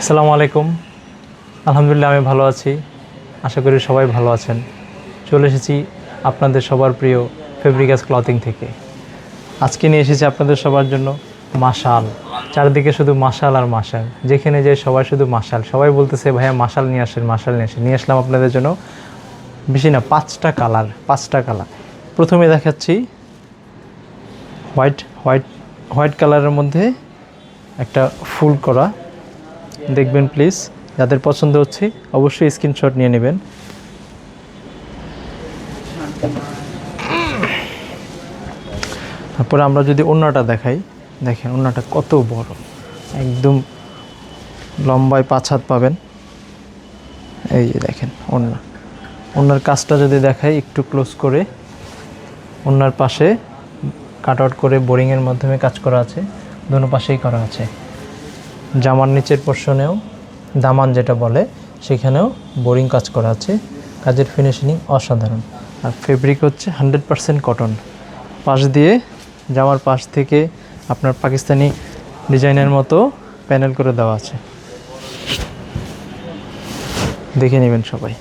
আসসালামু আলাইকুম। আলহামদুলিল্লাহ আমি ভালো আছি। আশা করি সবাই ভালো আছেন। চলে এসেছি আপনাদের সবার প্রিয় ফেব্রিকাস ক্লথিং থেকে। আজকে নিয়ে এসেছি আপনাদের সবার জন্য মাশাল। চারদিকে শুধু মাশাল আর মাশাল। যেখানে যাই সবাই শুধু মাশাল। সবাই বলতেছে, ভাইয়া, মাশাল নিয়ে আসেন, মাশাল নিয়ে আসেন। নিয়ে আসলাম আপনাদের জন্য বেশি না, পাঁচটা কালার পাঁচটা কালার। প্রথমে দেখাচ্ছি হোয়াইট হোয়াইট হোয়াইট কালারের মধ্যে একটা ফুল করা দেখবেন প্লিজ যাদের পছন্দ হচ্ছে, অবশ্যই স্ক্রিনশট নিয়ে নেবেন। তারপরে আমরা যদি অন্যটা দেখাই, দেখেন অন্যটা কত বড়। একদম লম্বায় পাঁচ হাত পাবেন। এই যে দেখেন অন্য অন্যার কাজটা যদি দেখাই, একটু ক্লোজ করে অন্যার পাশে কাট আউট করে বোরিংয়ের মাধ্যমে কাজ করা আছে। দোনো পাশেই করা আছে। জামার নিচের পোর্শনেও দামান যেটা বলে, সেখানেও বোরিং কাজ করা আছে। কাজের ফিনিশিং অসাধারণ। আর ফেব্রিক হচ্ছে হান্ড্রেড পারসেন্ট কটন পাশ দিয়ে জামার পাশ থেকে আপনার পাকিস্তানি ডিজাইনের মতো প্যানেল করে দেওয়া আছে। দেখে নেবেন সবাই।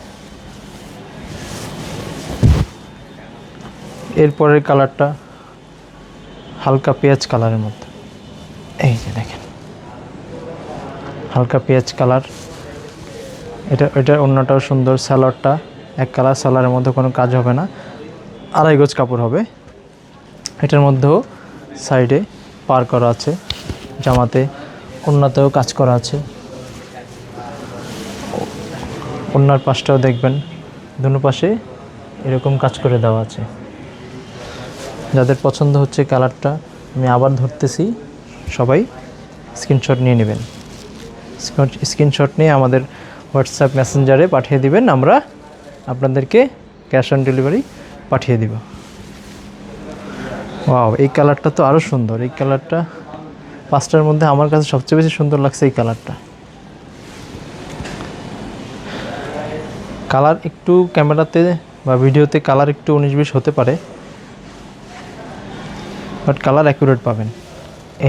এরপরের কালারটা হালকা পেঁয়াজ কালারের মধ্যে। এই যে দেখেন। হালকা পেঁয়াজ কালার। এটা এটা অন্যটাও সুন্দর স্যালাডটা। এক কালার স্যালারের মধ্যে কোনো কাজ হবে না। আড়াই গজ কাপড় হবে। এটার মধ্যেও সাইডে পার করা আছে, জামাতে। অন্যতেও কাজ করা আছে। অন্যার পাশটাও দেখবেন। দুনো পাশে এরকম কাজ করে দেওয়া আছে। যাদের পছন্দ হচ্ছে কালারটা, আমি আবার ধরতেছি। সবাই স্ক্রিনশট নিয়ে নেবেন। স্ক্রিনশট নিয়ে আমাদের হোয়াটসঅ্যাপ মেসেঞ্জারে পাঠিয়ে দিবেন, আমরা আপনাদেরকে ক্যাশ অন ডেলিভারি পাঠিয়ে দিব। ওয়াও, এই কালারটা তো আরও সুন্দর। এই কালারটা পাঁচটার মধ্যে আমার কাছে সবচেয়ে বেশি সুন্দর লাগছে এই কালারটা। কালার একটু ক্যামেরাতে বা ভিডিওতে কালার একটু উনিশ বিশ হতে পারে। বাট কালার অ্যাকুরেট পাবেন।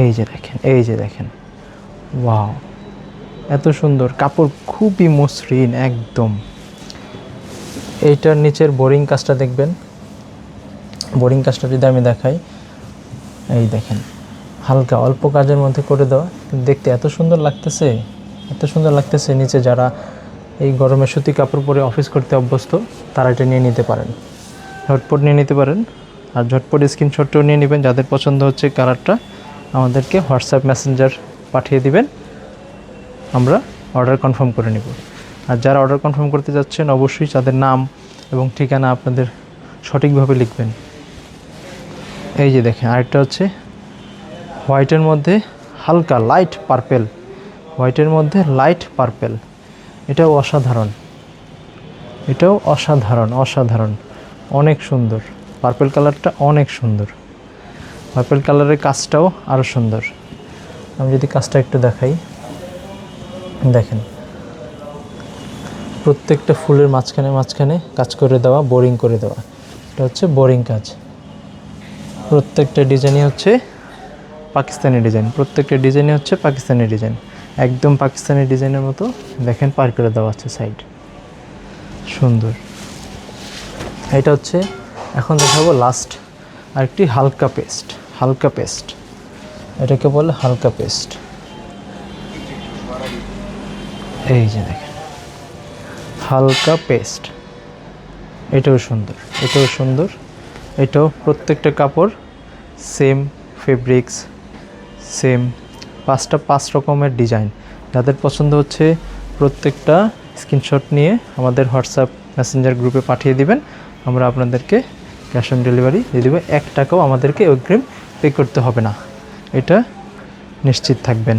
এই যে দেখেন, এই যে দেখেন। ওয়াও। এত সুন্দর, কাপড় খুবই মসৃণ একদম। এইটার নিচের বোরিং কাজটা দেখবেন। বোরিং কাজটা যদি আমি দেখাই, এই দেখেন, হালকা অল্প কাজের মধ্যে করে দেওয়া। দেখতে এত সুন্দর লাগতেছে, এত সুন্দর লাগতেছে নিচে যারা এই গরমে সুতি কাপড় পরে অফিস করতে অভ্যস্ত, তারা এটা নিয়ে নিতে পারেন। ঝটপট নিয়ে নিতে পারেন। আর ঝটপট স্ক্রিনশটটাও নিয়ে নেবেন, যাদের পছন্দ হচ্ছে কালারটা আমাদেরকে হোয়াটসঅ্যাপ মেসেঞ্জার পাঠিয়ে দিবেন। আমরা অর্ডার কনফার্ম করে নেব। আর যারা অর্ডার কনফার্ম করতে যাচ্ছেন, অবশ্যই তাদের নাম এবং ঠিকানা আপনাদের সঠিকভাবে লিখবেন। এই যে দেখেন, আরেকটা হচ্ছে হোয়াইটের মধ্যে হালকা লাইট পার্পেল হোয়াইটের মধ্যে লাইট পার্পেল এটাও অসাধারণ। এটাও অসাধারণ অসাধারণ। অনেক সুন্দর। পার্পেল কালারটা অনেক সুন্দর। পার্পেল কালারের কাজটাও আরও সুন্দর। আমি যদি কাজটা একটু দেখাই। দেখেন। প্রত্যেকটা ফুলের মাঝখানে মাঝখানে কাজ করে দেওয়া বোরিং করে দেওয়া। এটা হচ্ছে বোরিং কাজ। প্রত্যেকটা ডিজাইনই হচ্ছে পাকিস্তানি ডিজাইন। প্রত্যেকটা ডিজাইনই হচ্ছে পাকিস্তানি ডিজাইন। একদম পাকিস্তানি ডিজাইনের মতো দেখেন পার করে দেওয়া আছে সাইড সুন্দর। এটা হচ্ছে এখন দেখাবো লাস্ট আরেকটি হালকা পেস্ট হালকা পেস্ট এটাকে বলে হালকা পেস্ট এই যে দেখেন। হালকা পেস্ট। এটাও সুন্দর এটাও সুন্দর। এটাও প্রত্যেকটা কাপড় সেম ফেব্রিক্স সেম পাঁচটা পাঁচ রকমের ডিজাইন যাদের পছন্দ হচ্ছে প্রত্যেকটা স্ক্রিনশট নিয়ে আমাদের হোয়াটসঅ্যাপ মেসেঞ্জার গ্রুপে পাঠিয়ে দিবেন। আমরা আপনাদেরকে ক্যাশ অন ডেলিভারি দিয়ে দেবো। এক টাকাও আমাদেরকে অগ্রিম পে করতে হবে না। এটা নিশ্চিত থাকবেন।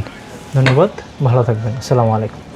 ধন্যবাদ, ভালো থাকবেন। আসসালামু আলাইকুম।